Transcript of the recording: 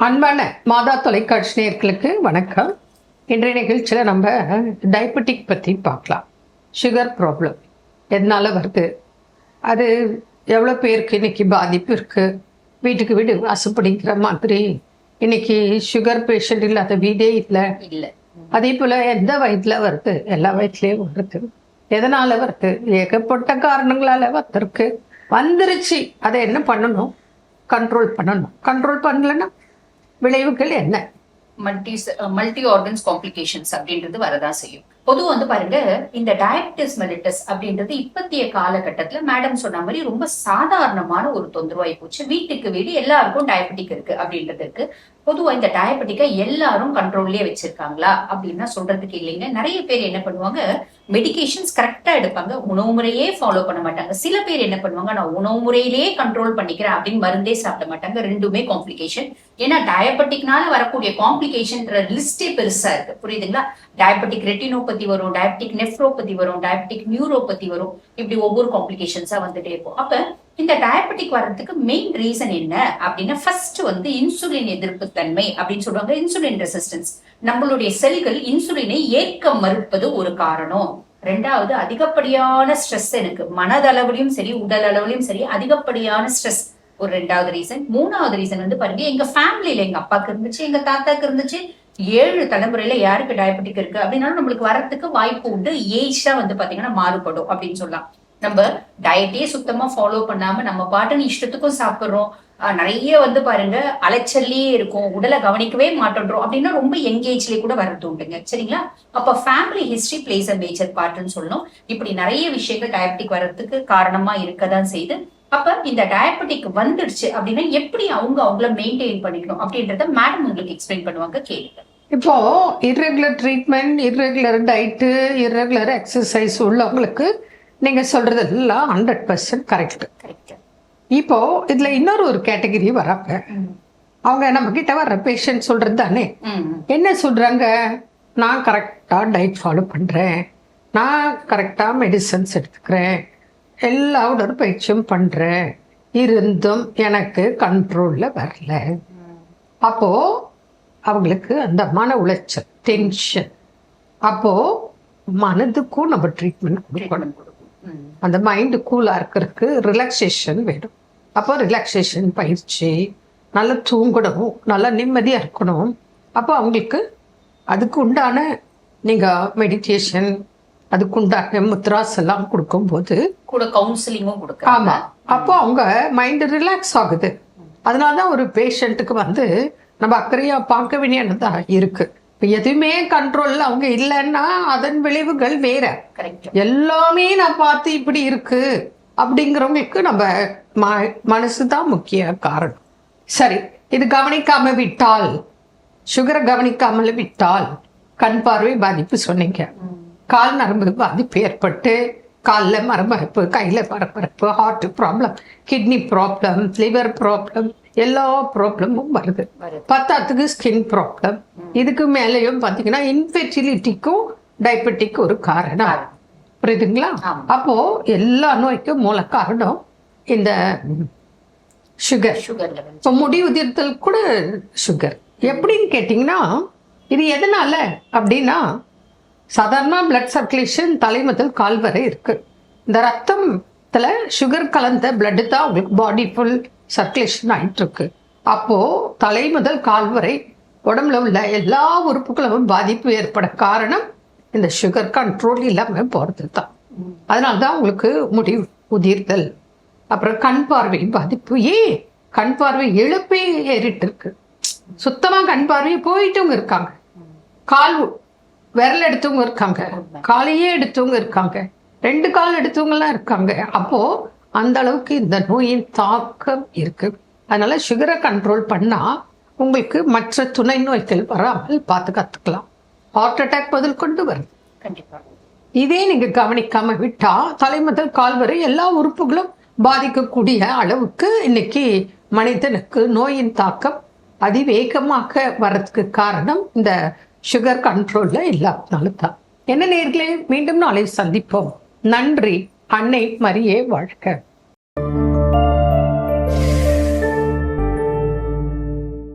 அன்பான மாதா தொலைக்காட்சி நேயர்களுக்கு வணக்கம். இன்றைய நிகழ்ச்சியில் நம்ம டயபெட்டிக் பற்றி பார்க்கலாம். சுகர் ப்ராப்ளம் எதனால வருது? அது எவ்வளோ பேருக்கு இன்னைக்கு பாதிப்பு இருக்குது வீட்டுக்கு வீடு வாசப்படிங்கிற மாதிரி இன்னைக்கு சுகர் பேஷண்ட் இல்லாத வீடே இல்லை. இல்ல. அதே போல் எந்த வயதில் வருது? எல்லா வயசுலேயும் வருது. எதனால வருது? ஏகப்பட்ட காரணங்களால வந்திருக்கு. வந்துருச்சு. அதை என்ன பண்ணணும்? கண்ட்ரோல் பண்ணணும். கண்ட்ரோல் பண்ணலன்னா விளைவுகள் என்ன? மல்டி மல்டி ஆர்கன்ஸ் காம்ப்ளிகேஷன்ஸ் அப்படின்றது வரதான் செய்யும். பொதுவாக வந்து பாருங்க இந்த டயபிட்டிஸ் மெலிட்டஸ் அப்படின்றது இப்பத்திய காலகட்டத்துல மேடம் சொன்ன மாதிரி ரொம்ப சாதாரணமான ஒரு தொந்தரவாய் போச்சு. வீட்டுக்கு வீடு எல்லாருக்கும் டயபெட்டிக் இருக்கு அப்படின்றது இருக்கு பொதுவா இந்த டயபெட்டிக்கை எல்லாரும் கண்ட்ரோல்லயே வச்சிருக்காங்களா அப்படின்னா சொல்றதுக்கு இல்லைங்க. நிறைய பேர் என்ன பண்ணுவாங்க மெடிகேஷன்ஸ் கரெக்டா எடுப்பாங்க உணவு முறையே ஃபாலோ பண்ண மாட்டாங்க. சில பேர் என்ன பண்ணுவாங்க நான் உணவு முறையிலேயே கண்ட்ரோல் பண்ணிக்கிறேன் அப்படின்னு மருந்தே சாப்பிட மாட்டாங்க. ரெண்டுமே காம்ப்ளிகேஷன் ஏன்னா டயபெட்டிக்னால வரக்கூடிய காம்ப்ளிகேஷன்ற லிஸ்டே பெருசா இருக்கு. புரியுதுங்களா? டயபெட்டிக் ரெட்டினோபதி வரும் டயபெட்டிக் நெஃப்ரோபதி வரும் டயபெட்டிக் நியூரோபதி வரும். இப்படி ஒவ்வொரு காம்ப்ளிகேஷன்ஸா வந்துட்டே இருக்கும். அப்ப இந்த டயபெட்டிக் வர்றதுக்கு மெயின் ரீசன் என்ன? அப்படின்னா ஃபர்ஸ்ட் வந்து இன்சுலின் எதிர்ப்பு தன்மை அப்படின்னு சொல்லுவாங்க. இன்சுலின் ரெசிஸ்டன்ஸ் நம்மளுடைய செல்கள் இன்சுலினை ஏற்க மறுப்பது ஒரு காரணம். ரெண்டாவது அதிகப்படியான ஸ்ட்ரெஸ் எனக்கு. மனதளவுலயும் சரி உடல் அளவுலயும் சரி அதிகப்படியான ஸ்ட்ரெஸ் ஒரு ரெண்டாவது ரீசன் மூணாவது ரீசன் வந்து பாருங்க எங்க ஃபேமிலியில எங்க அப்பாக்கு இருந்துச்சு எங்க தாத்தாக்கு இருந்துச்சு ஏழு தலைமுறையில யாருக்கு டயபெட்டிக் இருக்கு? அப்படின்னாலும் நம்மளுக்கு வரத்துக்கு வாய்ப்பு உண்டு. ஏஜ் தான் வந்து பாத்தீங்கன்னா மாறுபடும் அப்படின்னு சொல்லலாம். நம்ம டயட்டே சுத்தமா ஃபாலோ பண்ணாம நம்ம பாட்டுன்னு இஷ்டத்துக்கும் சாப்பிடுறோம். நிறைய வந்து பாருங்க அலைச்சல்லே இருக்கும். உடலை கவனிக்கவே மாட்டோன்றோம். அப்படின்னா ரொம்ப எங்கேஜ்லயே கூட வரது உண்டுங்க. சரிங்களா? அப்ப family history plays a major பார்ட்னு சொல்லணும். இப்படி நிறைய விஷயங்கள் டயபெட்டிக் வர்றதுக்கு காரணமா இருக்கதான் செய்து அப்ப இந்த டயபெட்டிக் வந்துடுச்சு அப்படின்னா எப்படி அவங்க அவங்கள மெயின்டைன் பண்ணிக்கணும் அப்படின்றத மேடம் உங்களுக்கு எக்ஸ்பிளைன் பண்ணுவாங்க கேளுங்க. இப்போ irregular treatment irregular diet irregular exercise உள்ளவங்களுக்கு நீங்க சொல்றது எல்லாம் ஹண்ட்ரட் பர்சன்ட் கரெக்ட் கரெக்ட் இப்போ இதுல இன்னொரு ஒரு கேட்டகரி வராங்க. அவங்க நம்ம கிட்ட வர்ற பேஷண்ட் சொல்றது தானே? என்ன சொல்றாங்க? நான் கரெக்டா டயட் ஃபாலோ பண்றேன். நான் கரெக்டா மெடிசன்ஸ் எடுத்துக்கிறேன். எல்லா உடற்பயிற்சியும் பண்றேன். இருந்தும் எனக்கு கண்ட்ரோல்ல வரல. அப்போ அவங்களுக்கு அந்த மன உளைச்சல் டென்ஷன் அப்போ மனதுக்கும் நம்ம ட்ரீட்மெண்ட் கொடுக்கணும். அந்த மைண்டு கூலாக இருக்கிறதுக்கு ரிலாக்ஸேஷன் வேணும். அப்போ ரிலாக்ஸேஷன் பயிற்சி நல்லா தூங்கணும் நல்லா நிம்மதியாக இருக்கணும். அப்போ அவங்களுக்கு அதுக்கு உண்டான நீங்கள் மெடிடேஷன் அதுக்கு உண்டான முத்ராஸ் எல்லாம் கொடுக்கும்போது கூட கவுன்சிலிங்கும் கொடுக்குறாங்க. ஆமாம் அப்போ அவங்க மைண்டு ரிலாக்ஸ் ஆகுது. அதனால தான் ஒரு பேஷண்ட்டுக்கு வந்து நம்ம அக்கறையாக பார்க்க வேண்டியதான் இருக்கு. இப்போ எதுவுமே கண்ட்ரோலில் அவங்க இல்லைன்னா அதன் விளைவுகள் வேற. எல்லாமே நான் பார்த்து இப்படி இருக்கு அப்படிங்கிறவங்களுக்கு நம்ம ம மனசு தான் முக்கிய காரணம். சரி இது கவனிக்காம விட்டால் சுகரை கவனிக்காமல் விட்டால் கண் பார்வை பாதிப்பு சொன்னீங்க. கால் நரம்பு பாதிப்பு ஏற்பட்டு காலில் மரமரப்பு கையில் மரமரப்பு heart problem kidney problem liver problem எல்லா ப்ராப்ளமும் வருது. பத்தாத்துக்கு ஸ்கின் ப்ராப்ளம் இதுக்கு மேலேயும் பார்த்தீங்கன்னா இன்ஃபெர்டிலிட்டிக்கும் டயபெட்டிக் ஒரு காரணம். புரியுதுங்களா. அப்போ எல்லா நோய்க்கும் மூல காரணம் இந்த சுகர் சுகர் இப்போ முடி உதிர்த்தல் கூட சுகர் எப்படின்னு கேட்டிங்கன்னா இது எதனால அப்படின்னா சாதாரண பிளட் சர்க்குலேஷன் தலை முதல் கால் வரை இருக்கு. இந்த ரத்தத்துல சுகர் கலந்த பிளட் தான் உங்களுக்கு பாடி ஃபுல் சர்க்குலேஷன் ஆயிட்டு இருக்கு அப்போ தலை முதல் கால் வரை உடம்புல உள்ள எல்லா உறுப்புகளும் பாதிப்பு ஏற்பட காரணம் இந்த சுகர் கண்ட்ரோல் இல்லாம போறது தான் அதனால தான் உங்களுக்கு முடி உதிர்தல் அப்புறம் கண் பார்வை பாதிப்பு. ஏன் கண் பார்வை இழப்பே ஏறிட்டு இருக்கு. சுத்தமா கண் பார்வை போயிட்டவங்க இருக்காங்க. கால் விரல் எடுத்தவங்க இருக்காங்க. காலையே எடுத்தவங்க இருக்காங்க. ரெண்டு கால் எடுத்தவங்கலாம் இருக்காங்க. அப்போ அந்த அளவுக்கு இந்த நோயின் தாக்கம் இருக்கு. அதனால சுகரை கண்ட்ரோல் பண்ணா உங்களுக்கு மற்ற துணை நோய்கள் வராமல் பார்த்து கத்துக்கலாம். ஹார்ட் அட்டாக் பதில் கொண்டு வருது இதே நீங்க கவனிக்காம விட்டா தலை முதல் கால் வரை எல்லா உறுப்புகளும் பாதிக்கக்கூடிய அளவுக்கு இன்னைக்கு மனிதனுக்கு நோயின் தாக்கம் அதிவேகமாக வர்றதுக்கு காரணம் இந்த சுகர் கண்ட்ரோல்ல இல்லாதனால தான். என்ன நேர்களே மீண்டும் நாளை சந்திப்போம். நன்றி. அன்னை மரியே வாழ்க.